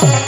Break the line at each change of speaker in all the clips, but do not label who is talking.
Thank you.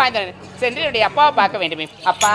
வாங்கி தரேன். சென்று என்னுடைய அப்பாவை பார்க்க வேண்டுமே. அப்பா.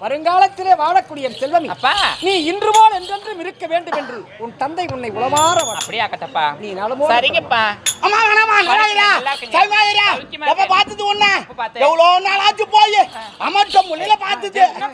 வருங்காலத்திலே வாழக்கூடிய செல்வமி
அப்பா.
நீ இன்று போல் என்றென்றும் இருக்க வேண்டும் என்று உன் தந்தை உன்னை உளமாற.
அப்படியே ஆக்கட்டப்பா
நீ நலமோடு
சரிங்கப்பா.
அம்மா வேணாமா நல்லா இருக்கா
நல்லா இருக்குங்க.
சௌகரியா
சௌக்கியமா
எப்ப
இருக்கேன்.
பார்த்தது
பார்த்தேன்?
எவ்வளோ நாள் ஆச்சு போய் அமர்த்த முன்னில பார்த்தது. அப்ப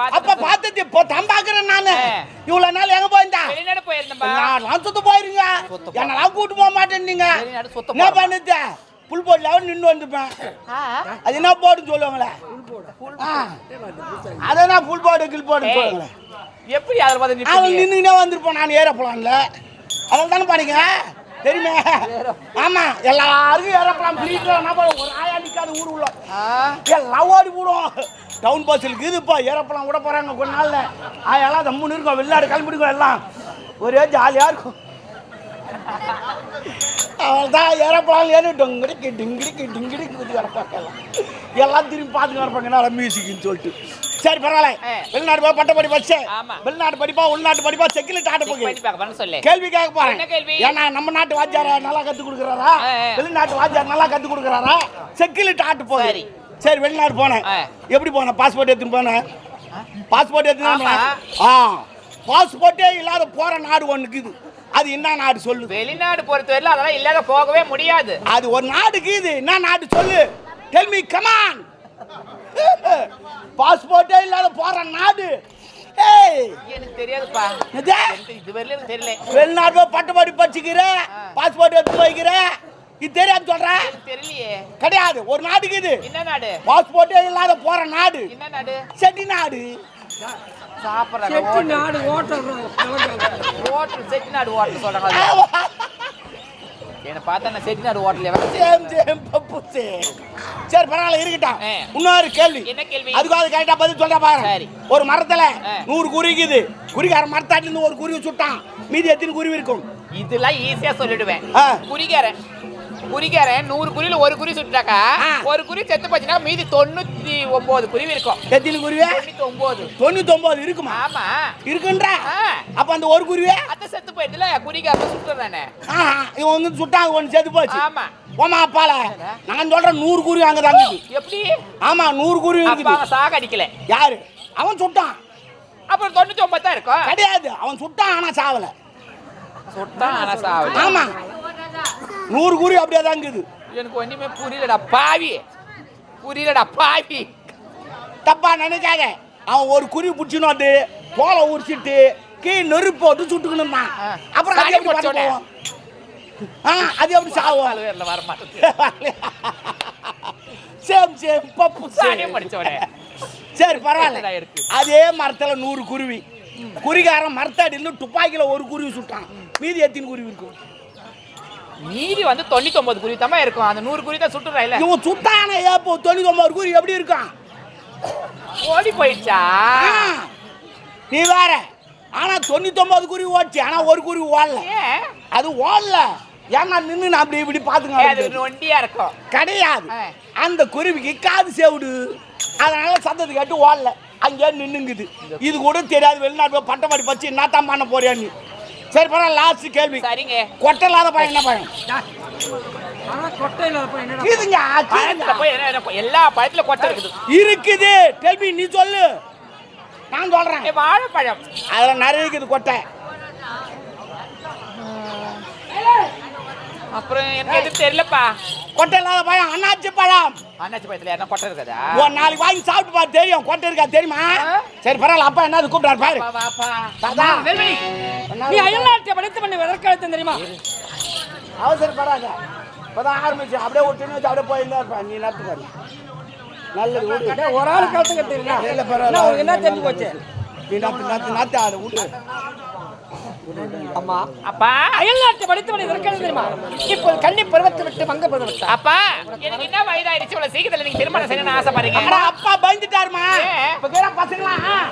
பார்த்து
பார்த்தது? இப்போ தான் பாக்குறேன் நானு. இவ்வளவு நாள் எங்க போயிருந்தா?
வெளிநாடு
நான் சுத்த போயிருங்க. என்னெல்லாம் கூட்டு போக
வெளிநாடு சுத்த
என்ன. பண்ணுது? புல் போடல நின்று வந்துப்பேன். அது என்ன போடுன்னு சொல்லுவாங்களே. அதான் புல் போடு கில் சொல்லுவாங்களே
எப்படி அதில் பார்த்து
அவன்
நிப்பீங்க?
நின்றுக்கிட்டே வந்திருப்போம் நான் ஏரோப்ளான்ல அதில் தானே பாருங்க தெரியுமே? ஆமா எல்லாருக்கும் என்ன பண்ணுவோம்? ஒரு ஆயா நிற்காத ஊர் உள்ள. எல்லாம் ஓடி போடுவோம். டவுன் பஸ்ஸில் இருக்குதுப்பா ஏரோப்ளான் விட போறாங்க கொஞ்ச நாள்ல. ஆயெல்லாம் தம்முன்னு இருக்கும் வெளிநாடு கிளம்பிடுக்கும் எல்லாம். ஒரே ஜாலியாக இருக்கும். அவள் தான் ஏரோப்ளான் ஏறி டொங்கடிக்கு டிங்கிடிக்கு டிங்கிடிக்கு குதி கிடப்பாங்க எல்லாம். எல்லாம் திரும்பி பார்த்துட்டு கிடப்பாங்க நல்லா மியூசிக்னு சொல்லிட்டு. சரி பரவாயில்ல. வெளிநாடு போய் பட்ட படி பஸ்
ஆமா.
வெளிநாடு படிப்பா உள்நாட்டு படிப்பா செக்கிலிட்டு ஆட்ட
சொல்லு.
கேள்வி கேட்க போறேன்? ஏன்னா நம்ம நாட்டு வாத்தியார நல்லா கத்து கொடுக்குறாரா. வெளிநாட்டு வாத்தியார் நல்லா கத்து கொடுக்குறாரா? செக்கிலிட்டு ஆட்டு போகுது.
சரி.
வெளிநாடு போனேன். எப்படி போனேன்? பாஸ்போர்ட் எடுத்துன்னு போனேன். பாஸ்போர்ட் எடுத்துன்னு. ஆ. பாஸ்போர்ட்டே இல்லாத போற நாடு ஒண்ணுக்குது அது என்ன நாடு சொல்லு?
வெளிநாடு பொறுத்தவரையில அதெல்லாம் இல்லாத போகவே முடியாது.
அது ஒரு நாடுக்கு இது என்ன நாடு சொல்லு? டெல் மீ கமான் பாஸ்போர்ட்டே இல்லாத போற நாடு. வெளிநாடு போய் பட்டு படி படிச்சுக்கிற. பாஸ்போர்ட் எடுத்து போய்க்கிற. இது
எனக்கு தெரியலையே.
கிடையாது. ஒரு நாட்டுக்கு இது
என்ன நாடு?
பாஸ்போர்ட்டே இல்லாத போற நாடு.
என்ன நாடு?
செட்டி நாடு.
சாப்பிட்றாங்க
செட்டி நாடு ஓட்டல்
ஹோட்டல் செட்டிநாடு ஹோட்டல் சொல்றாங்க. என்ன பார்த்தா நான் செட்டிநாடு ஹோட்டல்
சேம் சேம் பப்பு சேம் சரி பரவாயில்ல இருக்கட்டும். இன்னொரு கேள்வி.
என்ன கேள்வி?
அதுக்கு அது கரெக்டா பதில் சொல்ற பாரு. ஒரு மரத்துல. நூறு குருவி இருக்குது. குறிக்கார மரத்தாட்டில இருந்து ஒரு குருவி சுட்டான். மீதி எத்தனை குருவி இருக்கும்?
இதெல்லாம் ஈஸியா சொல்லிடுவேன். குறிக்காரன் குறிக்காரன் நூறு குருவில ஒரு குருவி சுட்டாக்கா
ஆ.
ஒரு குருவி செத்து போச்சுன்னா மீதி தொண்ணூத்தி ஒன்பது குருவி இருக்கும்.
எத்தனை குருவி?
தொண்ணூத்தி ஒன்பது
தொண்ணூத்தி ஒன்பது இருக்குமா?
ஆமா.
இருக்குன்ற. அப்ப அந்த ஒரு குருவி?
அத்தை செத்து போயிடுதுல குறிக்காரன் சுட்டுறானே.
இவன் வந்து சுட்டாங்க ஒன்று செத்து போச்சு.
ஆமா.
ஓமா அப்பால நான் சொல்றேன் நூறு குருவி அங்க தங்குது
எப்படி?
ஆமா நூறு குருவி இருக்குது.
சாக அடிக்கல.
யாரு? அவன் சுட்டான்.
அப்புறம் தொண்ணூத்தி ஒன்பது தான் இருக்கும்.
கிடையாது. அவன் சுட்டான் ஆனா சாவல.
சுட்டான் ஆனா சாவல.
ஆமா. நூறு குருவி அப்படியே தாங்குது
எனக்கு ஒண்ணுமே புரியலடா பாவி. புரியலடா பாவி.
தப்பா நினைக்காத. அவன் ஒரு குருவி பிடிச்சின்னு வந்து தோலை உரிச்சிட்டு கீழே நெருப்பு போட்டு சுட்டுக்கணும் தான். அப்புறம் அது எப்படி ஆ அது எப்படி சாவும்?
வர
சேம் சேம் பப்பு
சாணியை
சேம்
படிச்சவனே
சரி பரவாயில்ல? அதே மரத்துல நூறு குருவி. குறிகாரன் மரத்தடியில் துப்பாக்கியில ஒரு குருவி சுட்டான். மீதி எத்தனை குருவி இருக்கும்
மீதி வந்து தொண்ணூத்தி ஒன்பது தான் இருக்கும். அந்த நூறு குருவி தான் சுட்டுறா இல்ல.
இவன் சுட்டான ஏப்போ தொண்ணூத்தி ஒன்பது குருவி எப்படி இருக்கான்?
ஓடி போயிடுச்சா?
நீ வேற. ஆனா தொண்ணூத்தி ஒன்பது குருவி ஓடிச்சு. ஆனா ஒரு குருவி ஓடல. அது ஓடல. ஏன்னா நின்று நான் அப்படி இப்படி பாத்துங்க
நொண்டியா இருக்கும்.
கிடையாது. அந்த குருவிக்கு காது சேவுடு. அதனால சத்தத்தை கேட்டு ஓடல. அங்கேயே நின்னுங்குது. இது கூட தெரியாது. வெளிநாட்டு பட்டமாடி பச்சு என்னத்தான் பண்ண போறியான்னு சரி பரவாயில்ல லாஸ்ட் கேள்வி.
சரிங்க.
கொட்டை இல்லாத பையன் என்ன பையன்? இதுங்க
பழத்துல போய் என்ன என்ன எல்லா பழத்துல கொட்டை இருக்குது.
இருக்குது. டெல்பி நீ சொல்லு. நான் சொல்றேன்.
ஏய், வாழைப்பழம்.
அதுல நிறைய இருக்குது கொட்டை.
அப்புறம் எனக்கு எதுவும் தெரியலப்பா.
கொட்டை இல்லாத பையன் அண்ணாச்சி பழம்.
அண்ணாச்சி பழத்துல யாருன்னா கொட்டை இருக்குதா?
ஒரு நாளைக்கு வாங்கி சாப்பிட்டு பாரு தெரியும். கொட்டை இருக்கா தெரியுமா. சரி பரவாயில்ல. அப்பா என்ன கூப்பிட்டாரு பாரு.
வேல்மணி நீ அயல்நாட்டை படித்து பண்ணி விதற்காலத்தம் தெரியுமா?
அவசரப்படாத. இப்பதான் ஆரம்பிச்சு. அப்படியே விட்டுன்னு வச்சு அப்படியே போயிருந்தா இருப்பா. நீ நடத்துக்காரு நல்லது
ஒரு ஆள் கலத்துக்க தெரியல
இல்ல, பரவாயில்ல.
என்ன என்ன தெரிஞ்சு போச்சு?
நீ நத்து நத்து நத்து அதை விட்டு
அம்மா.
அப்பா.
அயல்நாட்டை படித்து பண்ணி விதற்காலம் தெரியுமா? இப்போது கன்னி பருவத்தை விட்டு மங்க பருவத்தை.
அப்பா எனக்கு என்ன வயதாயிருச்சு இவ்வளவு சீக்கிரத்துல நீங்க திருமணம் செய்யணும்னு ஆசைப்படுறீங்க?
அடா, அப்பா பயந்துட்டாருமா? இப்ப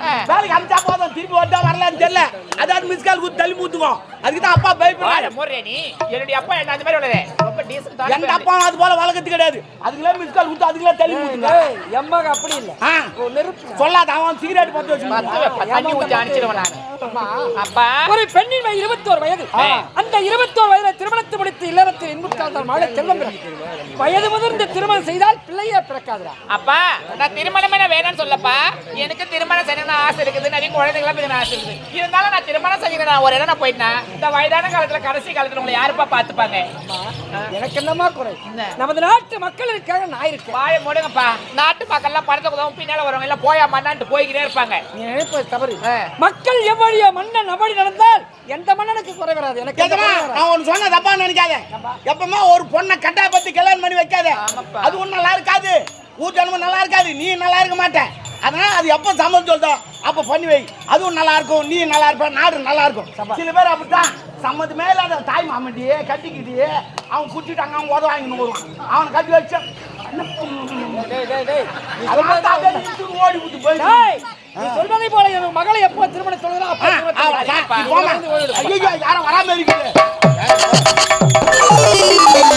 ஆ.
வேலைக்கு அமிச்சா போதும் திருப்பி வந்தா வரலன்னு தெரியல. அதாவது மிஸ் கால் குத்து தள்ளி மூத்துவோம் அதுக்கு தான் அப்பா பயப்படுறாரு.
முறை நீ. என்னுடைய அப்பா என்ன அந்த மாதிரி உள்ளது? ரொம்ப டீசென்ட்
எங்க அப்பா அது போல வழக்கத்து கிடையாது. அதுக்குள்ள மிஸ் கால் குத்து அதுக்குள்ள தள்ளி மூத்துங்க
ஏய், எம்மாக்கு அப்படி இல்ல. நெருப்பு
சொல்லாத அவன் சிகரெட் பத்து வச்சு
தண்ணி ஊத்தி அடிச்சிடுவேன் நான். அப்பா.
ஒரு பெண் பெண்ணின் வயது. இருபத்தோரு வயது. அந்த இருபத்தோரு வயதுல திருமணத்தை முடித்து இல்லறத்தில் இன்புற்றால் மாலை செல்வம். வயது முதிர்ந்து திருமணம் செய்தால் பிள்ளையே பிறக்காதுடா.
அப்பா நான் திருமணம் என்ன வேணும்னு சொல்லப்பா. எனக்கு திருமணம் செய்யணும்னு ஆசை இருக்குது நிறைய குழந்தைங்களாம் பிறகு ஆசை இருக்குது. இருந்தாலும் நான் திருமணம் செய்யணும் நான் ஒரு இடம் நான் போயிட்டேன்? இந்த வயதான காலத்துல கடைசி காலத்துல உங்களை யாருப்பா பார்த்துப்பாங்க?
எனக்கு என்னமா குறை? நமது நாட்டு மக்களுக்காக நான் இருக்கேன்.
வாய மூடுங்கப்பா. நாட்டு மக்கள்லாம் படத்தை உதவும் பின்னால வரவங்க எல்லாம் போயா மண்ணான்ட்டு போய்கிட்டே இருப்பாங்க.
நீ நினைப்பது தவறு. மக்கள் எவ்வழியோ மன்னன் அவ்வழி நடந்தால் எந்த மன்னனுக்கு குறை வராது? எனக்கு.
நான் ஒன்று சொன்ன தப்பா நினைக்காத. எப்பவுமே ஒரு பொண்ணை கட்டா பத்தி கல்யாணம் பண்ணி வைக்காத. அது ஒன்றும் நல்லா இருக்காது. ஊர் ஜனமும் நல்லா இருக்காது. நீ நல்லா இருக்க மாட்ட. அதனால அது எப்போ சம்மதம் சொல்தோ அப்போ பண்ணி வை. அதுவும் நல்லா இருக்கும் நீ நல்லா இருப்ப நாடு நல்லா இருக்கும் சில பேர் அப்படித்தான். சம்மந்தமே இல்லாத தாய் மாமண்டியே கட்டிக்கிட்டு அவன் குடிச்சிட்டாங்க அவன் உத வாங்கின்னு வருவான் அவனை கட்டி வச்சு ஓடி விட்டு
நீ சொல்வதை போல என் மகளை எப்போ திருமணம்.
ஐயையோ, யாரும் வராம இருக்குது